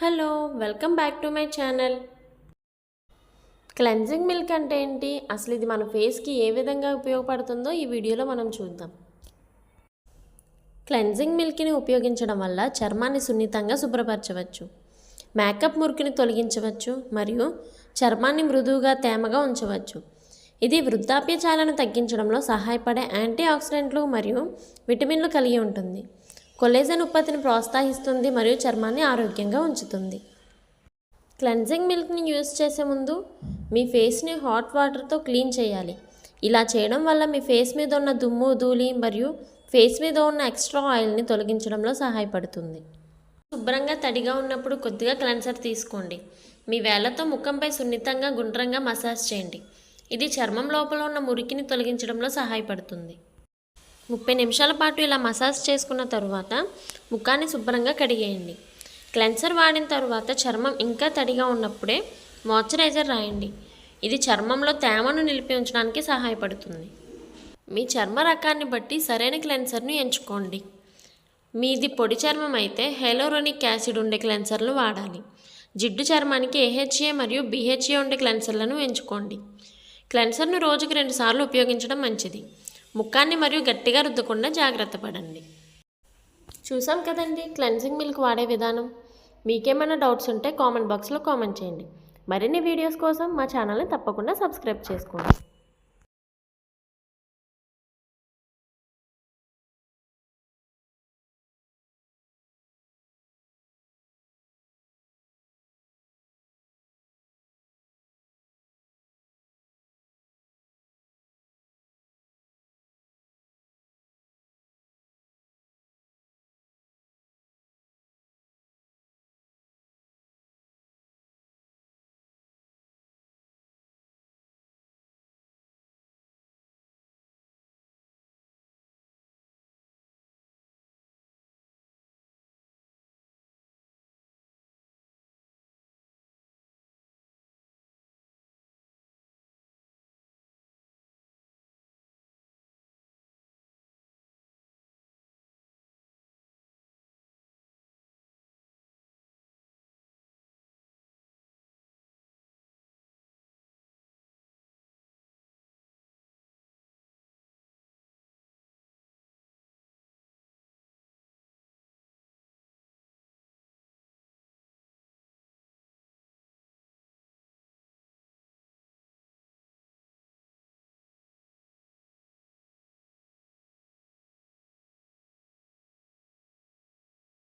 Hello welcome back to my channel. Cleansing milk అంటే ఏంటి? అసలు ఇది మన ఫేస్కి ఏ విధంగా ఉపయోగపడుతుందో ఈ వీడియోలో మనం చూద్దాం. క్లెన్జింగ్ మిల్క్ని ఉపయోగించడం వల్ల చర్మాన్ని సున్నితంగా శుభ్రపరచవచ్చు. మేకప్ మురికిని తొలగించవచ్చు మరియు చర్మాన్ని మృదువుగా తేమగా ఉంచవచ్చు. ఇది వృద్ధాప్య చాలను తగ్గించడంలో సహాయపడే యాంటీ ఆక్సిడెంట్లు మరియు విటమిన్లు కలిగి ఉంటుంది. కొలేజన్ ఉత్పత్తిని ప్రోత్సహిస్తుంది మరియు చర్మాన్ని ఆరోగ్యంగా ఉంచుతుంది. క్లెన్జింగ్ మిల్క్ని యూజ్ చేసే ముందు మీ ఫేస్ని హాట్ వాటర్తో క్లీన్ చేయాలి. ఇలా చేయడం వల్ల మీ ఫేస్ మీద ఉన్న దుమ్ము ధూళి మరియు ఫేస్ మీద ఉన్న ఎక్స్ట్రా ఆయిల్ని తొలగించడంలో సహాయపడుతుంది. శుభ్రంగా తడిగా ఉన్నప్పుడు కొద్దిగా క్లెన్సర్ తీసుకోండి. మీ వేళ్ళతో ముఖంపై సున్నితంగా గుండ్రంగా మసాజ్ చేయండి. ఇది చర్మం లోపల ఉన్న మురికిని తొలగించడంలో సహాయపడుతుంది. ముప్పై నిమిషాల పాటు ఇలా మసాజ్ చేసుకున్న తరువాత ముఖాన్ని శుభ్రంగా కడిగేయండి. క్లెన్సర్ వాడిన తరువాత చర్మం ఇంకా తడిగా ఉన్నప్పుడే మాయిశ్చరైజర్ రాయండి. ఇది చర్మంలో తేమను నిలిపి ఉంచడానికి సహాయపడుతుంది. మీ చర్మ రకాన్ని బట్టి సరైన క్లెన్సర్ను ఎంచుకోండి. మీది పొడి చర్మం అయితే హెలోరోనిక్ యాసిడ్ ఉండే క్లెన్సర్లు వాడాలి. జిడ్డు చర్మానికి ఏహెచ్ఏ మరియు బిహెచ్ఏ ఉండే క్లెన్సర్లను ఎంచుకోండి. క్లెన్సర్ను రోజుకు రెండుసార్లు ఉపయోగించడం మంచిది. ముఖాన్ని మరియు గట్టిగా రుద్దకుండా జాగ్రత్త పడండి. చూసాం కదండి క్లెన్సింగ్ మిల్క్ వాడే విధానం. మీకేమైనా డౌట్స్ ఉంటే కామెంట్ బాక్స్లో కామెంట్ చేయండి. మరిన్ని వీడియోస్ కోసం మా ఛానల్ని తప్పకుండా సబ్స్క్రైబ్ చేసుకోండి.